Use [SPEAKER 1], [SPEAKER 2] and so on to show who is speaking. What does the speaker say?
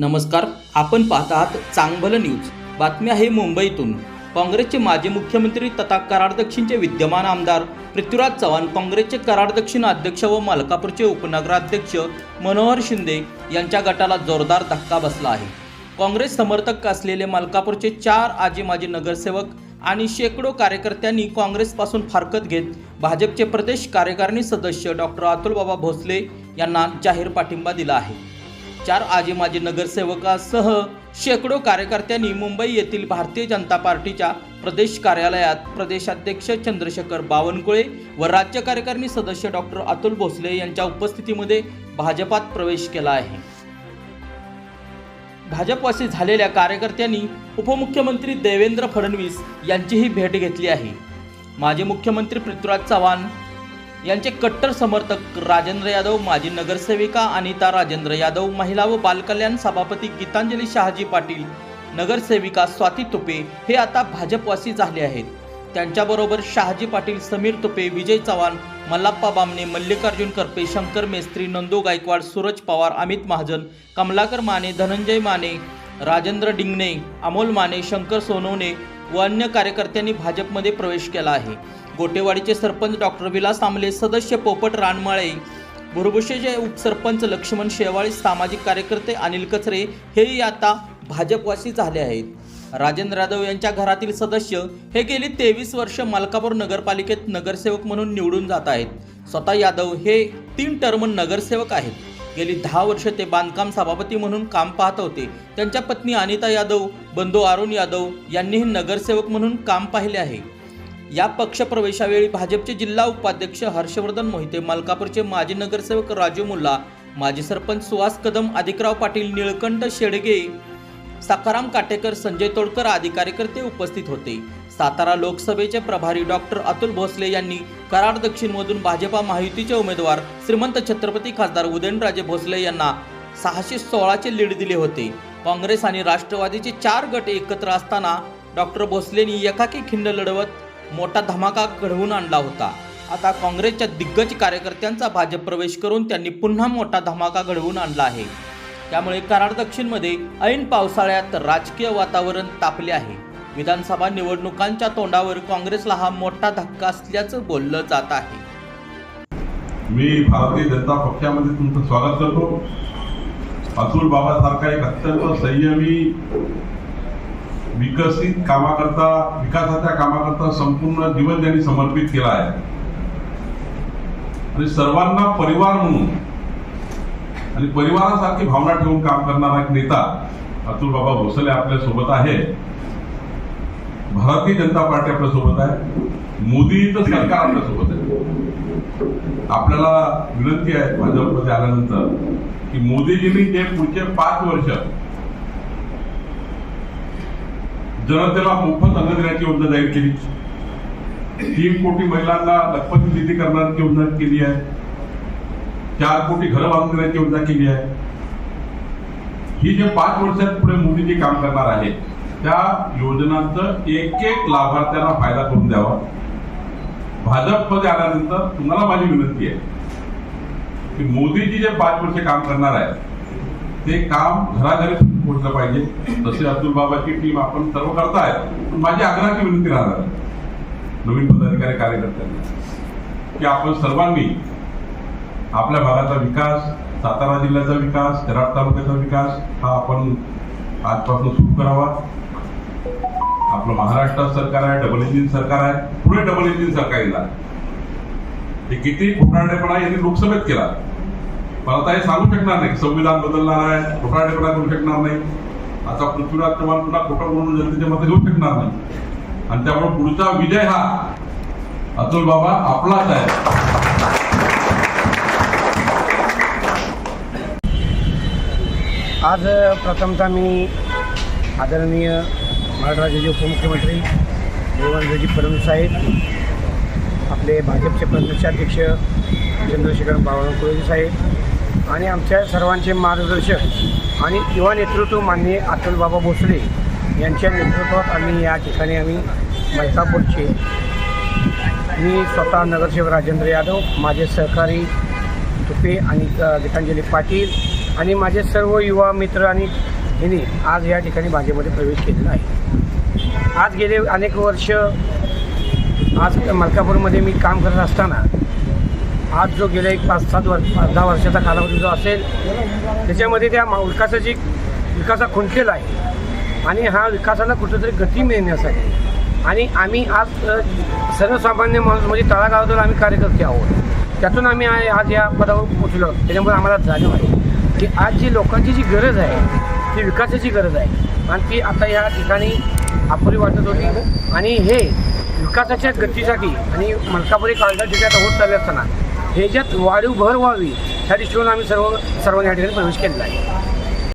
[SPEAKER 1] नमस्कार आपण पाहत आहात चांगभलं न्यूज. बातमी आहे मुंबईतून. काँग्रेसचे माजी मुख्यमंत्री तथा कराड दक्षिणचे विद्यमान आमदार पृथ्वीराज चव्हाण काँग्रेसचे कराड दक्षिण अध्यक्ष व मालकापूरचे उपनगराध्यक्ष मनोहर शिंदे यांच्या गटाला जोरदार धक्का बसला आहे. काँग्रेस समर्थक असलेले मालकापूरचे चार आजी माजी नगरसेवक आणि शेकडो कार्यकर्त्यांनी काँग्रेसपासून फारकत घेत भाजपचे प्रदेश कार्यकारिणी सदस्य डॉक्टर अतुलबाबा भोसले यांना जाहीर पाठिंबा दिला आहे. चार आजी माजी नगरसेवकासह शेकडो कार्यकर्त्यांनी मुंबई येथील भारतीय जनता पार्टीच्या प्रदेश कार्यालयात प्रदेशाध्यक्ष चंद्रशेखर बावनकुळे व राज्य कार्यकारिणी सदस्य डॉक्टर अतुल भोसले यांच्या उपस्थितीमध्ये भाजपात प्रवेश केला आहे. भाजपवासी झालेल्या कार्यकर्त्यांनी उपमुख्यमंत्री देवेंद्र फडणवीस यांचीही भेट घेतली आहे. माजी मुख्यमंत्री पृथ्वीराज चव्हाण यांचे कट्टर समर्थक राजेंद्र यादव माजी नगरसेविका अनिता राजेंद्र यादव महिला व बालकल्याण सभापती गीतांजली शहाजी पाटील नगरसेविका स्वाती तुपे हे आता भाजपवासी झाले आहेत. त्यांच्याबरोबर शहाजी पाटील समीर तुपे विजय चव्हाण मल्लाप्पा बामणे मल्लिकार्जुन करपे शंकर मेस्त्री नंदू गायकवाड सूरज पवार अमित महाजन कमलाकर माने धनंजय माने राजेंद्र डिंगणे अमोल माने शंकर सोनवणे व अन्य कार्यकर्त्यांनी भाजपमध्ये प्रवेश केला आहे. गोटेवाडीचे सरपंच डॉक्टर विलास आमले सदस्य पोपट रानमाळे बुरबुशेचे उपसरपंच लक्ष्मण शेवाळी सामाजिक कार्यकर्ते अनिल कचरे हेही आता भाजपवासी झाले आहेत. राजेंद्र यादव यांच्या घरातील सदस्य हे गेली तेवीस वर्ष मलकापूर नगरपालिकेत नगरसेवक म्हणून निवडून जात आहेत. स्वतः यादव हे तीन टर्म नगरसेवक आहेत. गेली दहा वर्ष ते बांधकाम सभापती म्हणून काम पाहत होते. त्यांच्या पत्नी अनिता यादव बंधू अरुण यादव यांनीही नगरसेवक म्हणून काम पाहिले आहे. या पक्षप्रवेशावेळी भाजपचे जिल्हा उपाध्यक्ष हर्षवर्धन मोहिते मलकापूरचे माजी नगरसेवक राजू मुल्ला माजी सरपंच सुहास कदम अधिकराव पाटील निळकंठ शेडगे सकाराम काटेकर संजय तोडकर आदी कार्यकर्ते उपस्थित होते. सातारा लोकसभेचे प्रभारी डॉक्टर अतुल भोसले यांनी कराड दक्षिणमधून भाजपा महायुतीचे उमेदवार श्रीमंत छत्रपती खासदार उदयनराजे भोसले यांना सहाशे सोळाचे लीड दिले होते. काँग्रेस आणि राष्ट्रवादीचे चार गट एकत्र असताना डॉक्टर भोसलेंनी एकाकी खिंड लढवत मोठा धमाका घडवून आणला होता. आता काँग्रेसच्या दिग्गज कार्यकर्त्यांचा भाजप प्रवेश करून त्यांनी पुन्हा मोठा धमाका घडवून आणला आहे. त्यामुळे कराड दक्षिणमध्ये ऐन पावसाळ्यात राजकीय वातावरण तापले आहे. विधानसभा निवडणुकांच्या तोंडावर काँग्रेसला हा मोठा धक्का असल्याचं बोललं जात आहे.
[SPEAKER 2] मी भारतीय जनता पक्षामध्ये तुमचं स्वागत करतो. अतुल बाबासारखा एक अत्यंत संयमी विकसित कामाकरता विकासाच्या कामाकरता संपूर्ण जीवन त्यांनी समर्पित केलं आहे. आणि सर्वांना परिवार म्हणून आणि परिवारासारखी भावना ठेवून काम करणारा एक नेता अतुल बाबा भोसले आपल्यासोबत आहे. भारतीय जनता पार्टी आपल्यासोबत आहे मोदीचं सरकार आपल्यासोबत आहे. आपल्याला विनंती आहे भाजपमध्ये आल्यानंतर की मोदीजींनी जे पुढचे पाच वर्ष जनतेला मोफत अन्न देण्याची योजना जाहीर केली. तीन कोटी महिलांना लखपत निधी करण्याची योजना केली आहे. चार कोटी घरं बांधून देण्याची योजना केली आहे. ही जे पाच वर्षात पुढे मोदीजी काम करणार आहे त्या योजनांचं एक एक लाभार्थ्यांना फायदा करून द्यावा. भाजपमध्ये आल्यानंतर तुम्हाला माझी विनंती आहे की मोदीजी जे पाच वर्ष काम करणार आहे ते काम घराघरी पोहोचलं पाहिजे. तसे अब्दुल बाबाची टीम आपण सर्व करताय. पण माझी आग्रहाची विनंती राहणार नवीन पदाधिकारी कार्यकर्त्यांना. की आपण सर्वांनी आपल्या भागाचा विकास सातारा जिल्ह्याचा विकास कराड तालुक्याचा विकास हा आपण आजपासून सुरू करावा. आपलं महाराष्ट्रात सरकार आहे डबल इंजिन सरकार आहे. पुढे डबल इंजिन सरकार येणार. हे किती खोटारडेपणा यांनी लोकसभेत केला. मला आता हे सांगू शकणार नाही. संविधान बदलणार आहे खोटारडेपणा करू शकणार नाही. आता पृथ्वीराज चव्हाण पुन्हा खोटा म्हणून जनतेचे मत घेऊ शकणार नाही. आणि त्यामुळे पुढचा विजय हा अतुल बाबा आपलाच आहे.
[SPEAKER 3] आज प्रथमतः मी आदरणीय महाराष्ट्राचे उपमुख्यमंत्री देवेंद्रजी फडणवीस साहेब आपले भाजपचे प्रदेशाध्यक्ष चंद्रशेखर बावनकुळेजी साहेब आणि आमच्या सर्वांचे मार्गदर्शक आणि युवा नेतृत्व माननीय अतुलबाबा भोसले यांच्या नेतृत्वात आम्ही या ठिकाणी आम्ही मलकापूरचे मी स्वतः नगरसेवक राजेंद्र यादव माझे सहकारी तुपे आणि गीतांजली पाटील आणि माझे सर्व युवा मित्र आणि यांनी आज या ठिकाणी भाजपमध्ये प्रवेश केलेला आहे. आज गेले अनेक वर्ष आज मलकापूरमध्ये मी काम करत असताना आज जो गेल्या एक पाच सात वर्ष पाच दहा वर्षाचा कालावधी जो असेल त्याच्यामध्ये त्या मा- विकासाची विकासा खुंटलेला आहे. आणि हा विकासाला कुठेतरी गती मिळण्यासाठी. आणि आम्ही आज सर्वसामान्य माणूस म्हणजे तळागाळातून आम्ही कार्यकर्ते आहोत. त्यातून आम्ही आज या पदावर पोचलो त्याच्यामुळे आम्हाला जाणीव आहे की आज जी लोकांची जी गरज आहे ती विकासाची गरज आहे. आणि ती आता या ठिकाणी अपुरी वाटत होती. आणि हे विकासाच्या गतीसाठी आणि मलकापुरी काळजा जिल्ह्यात होत चालले असताना ह्याच्यात वाढीव भर व्हावी ह्या दृष्टीने आम्ही सर्व सर्वांनी या ठिकाणी प्रवेश केलेला आहे.